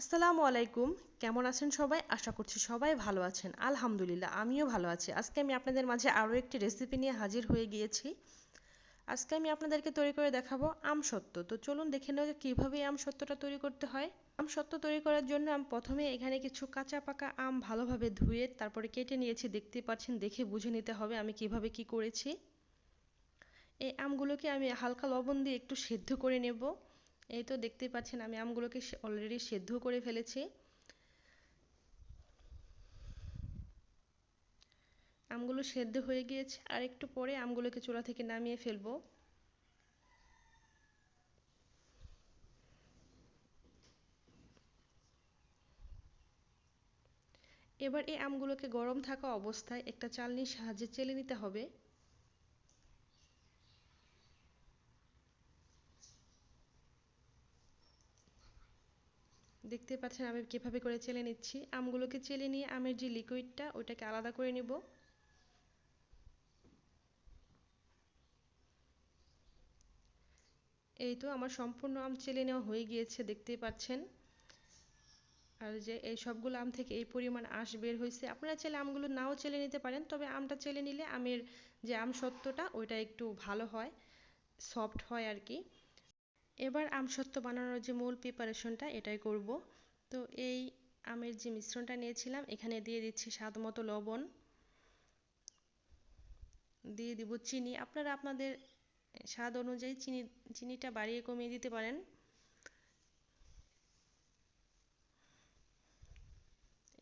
আসসালামু আলাইকুম। কেমন আছেন সবাই? আশা করছি সবাই ভালো আছেন। আলহামদুলিল্লাহ, আমিও ভালো আছি। আজকে আমি আপনাদের মাঝে আরও একটি রেসিপি নিয়ে হাজির হয়ে গিয়েছি। আজকে আমি আপনাদেরকে তৈরি করে দেখাবো আম সত্ত্ব। তো চলুন দেখে নেওয়া কীভাবে আম সত্ত্বটা তৈরি করতে হয়। আম সত্ত্ব তৈরি করার জন্য আমি প্রথমে এখানে কিছু কাঁচা পাকা আম ভালোভাবে ধুয়ে তারপরে কেটে নিয়েছি। দেখতে পাচ্ছেন, দেখে বুঝে নিতে হবে আমি কীভাবে কি করেছি। এই আমগুলোকে আমি হালকা লবণ দিয়ে একটু সেদ্ধ করে নেব। এই তো দেখতেই পাচ্ছেন আমি আমগুলোকে অলরেডি সেদ্ধ করে ফেলেছি। আমগুলো সেদ্ধ হয়ে গিয়েছে। আর একটু পরে আমগুলোকে চুলা থেকে নামিয়ে ফেলব। এবার এই আমগুলোকে গরম থাকা অবস্থায় একটা চালনির সাহায্যে চেলে নিতে হবে। দেখতে পাচ্ছেন আমি কীভাবে করে চেলে নিচ্ছি। আমগুলোকে চেলে নিয়ে আমের যে লিকুইডটা ওইটাকে আলাদা করে নিব। এই তো আমার সম্পূর্ণ আম চেলে নেওয়া হয়ে গিয়েছে, দেখতেই পাচ্ছেন। আর যে এই সবগুলো আম থেকে এই পরিমাণ আঁশ বের হয়েছে। আপনারা চাইলে আমগুলো নাও চেলে নিতে পারেন, তবে আমটা চেলে নিলে আমের যে আম সত্যটা, ওইটা একটু ভালো হয় সফট হয় আর কি। এবার আমসত্ত্ব বানানোর যে মূল প্রিপারেশনটা এটাই করব। তো এই আমের যে মিশ্রণটা নিয়েছিলাম, এখানে দিয়ে দিচ্ছি স্বাদ মতো লবণ। দিয়ে দিব চিনি। আপনারা আপনাদের স্বাদ অনুযায়ী চিনি, চিনিটা বাড়িয়ে কমিয়ে দিতে পারেন।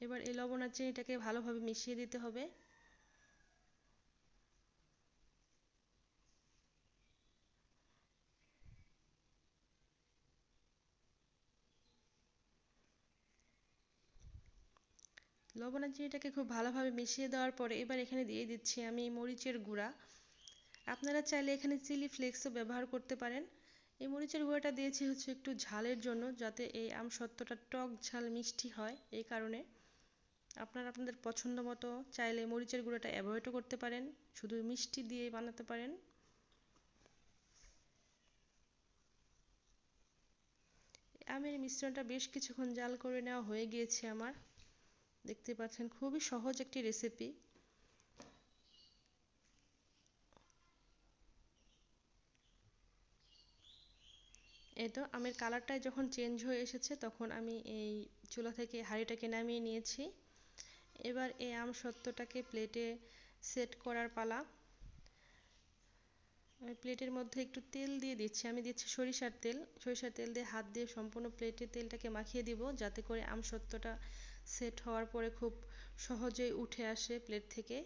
এবার এই লবণ আর চিনিটাকে ভালোভাবে মিশিয়ে দিতে হবে। লবণ আর চিনিটাকে খুব ভালোভাবে মিশিয়ে দেওয়ার পরে এবার এখানে দিয়ে দিচ্ছি আমি মরিচের গুঁড়া। আপনারা চাইলে এখানে চিলি ফ্লেক্সও ব্যবহার করতে পারেন। এই মরিচের গুঁড়াটা দিয়েছি হচ্ছে একটু ঝালের জন্য যাতে এই আম সত্ত্বটা টক ঝাল মিষ্টি হয় এই কারণে। আপনারা আপনাদের পছন্দ মতো চাইলে মরিচের গুঁড়োটা অ্যাভয়েডও করতে পারেন, শুধু মিষ্টি দিয়ে বানাতে পারেন। আমের মিশ্রণটা বেশ কিছুক্ষণ জাল করে নেওয়া হয়ে গিয়েছে আমার। দেখতে পাচ্ছেন, খুবই সহজ একটি রেসিপি এই তো, আমের কালারটাই যখন চেঞ্জ হয়ে এসেছে, তখন আমি এই চুলা থেকে হাঁড়িটাকে নামিয়ে নিয়েছি। এবার এই আম সত্যটাকে প্লেটে সেট করার পালা। আমি প্লেটের মধ্যে একটু তেল দিয়ে দিচ্ছি। আমি দিচ্ছি সরিষার তেল। সরিষার তেল দিয়ে হাত দিয়ে সম্পূর্ণ প্লেটে তেলটাকে মাখিয়ে দিব, যাতে করে আম সত্যটা সেট হওয়ার পরে খুব সহজেই উঠে আসে প্লেট থেকে।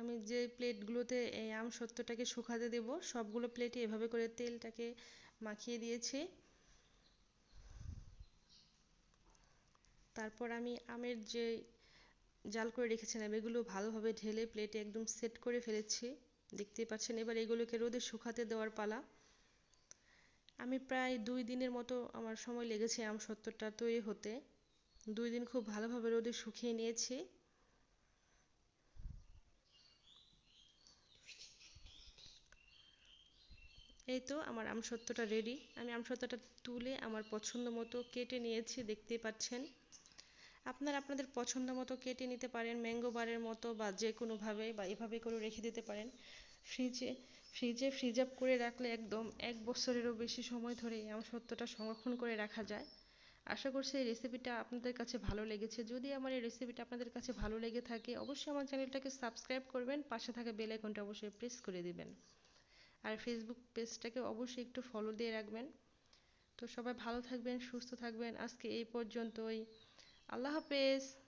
আমি যে প্লেটগুলোতে এই আম সত্যটাকে শুকাতে দেব, সবগুলো প্লেটে এভাবে করে তেলটাকে মাখিয়ে দিয়েছি। তারপর আমি আমের যে জাল করে রেখেছিলাম, এগুলো ভালোভাবে ঢেলে প্লেটে একদম সেট করে ফেলেছি। দেখতেই পাচ্ছেন, এবার এগুলোকে রোদে শুকাতে দেওয়ার পালা। আমি প্রায় দুই দিনের মতো আমার সময় লেগেছে আম সত্তরটা তৈরি হতে। দুই দিন খুব ভালোভাবে রোদে শুকিয়ে নিয়েছি। এই তো আমার আম সত্যটা রেডি আমি আম সত্যটা তুলে আমার পছন্দ মতো কেটে নিয়েছি, দেখতেই পাচ্ছেন। আপনারা আপনাদের পছন্দ মতো কেটে নিতে পারেন ম্যাঙ্গো বারের মতো বা যে কোনোভাবে বা এভাবে করে রেখে দিতে পারেন। ফ্রিজে ফ্রিজে ফ্রিজ আপ করে রাখলে একদম এক বছরেরও বেশি সময় ধরে এই সত্যটা সংরক্ষণ করে রাখা যায়। আশা করছি এই রেসিপিটা আপনাদের কাছে ভালো লেগেছে। যদি আমার এই রেসিপিটা আপনাদের কাছে ভালো লেগে থাকে, অবশ্যই আমার চ্যানেলটাকে সাবস্ক্রাইব করবেন। পাশে থাকা বেল আইকনটা অবশ্যই প্রেস করে দিবেন। আর ফেসবুক পেজটাকে অবশ্যই একটু ফলো দিয়ে রাখবেন। তো সবাই ভালো থাকবেন, সুস্থ থাকবেন। আজকে এই পর্যন্তই। আল্লাহ হাফেজ।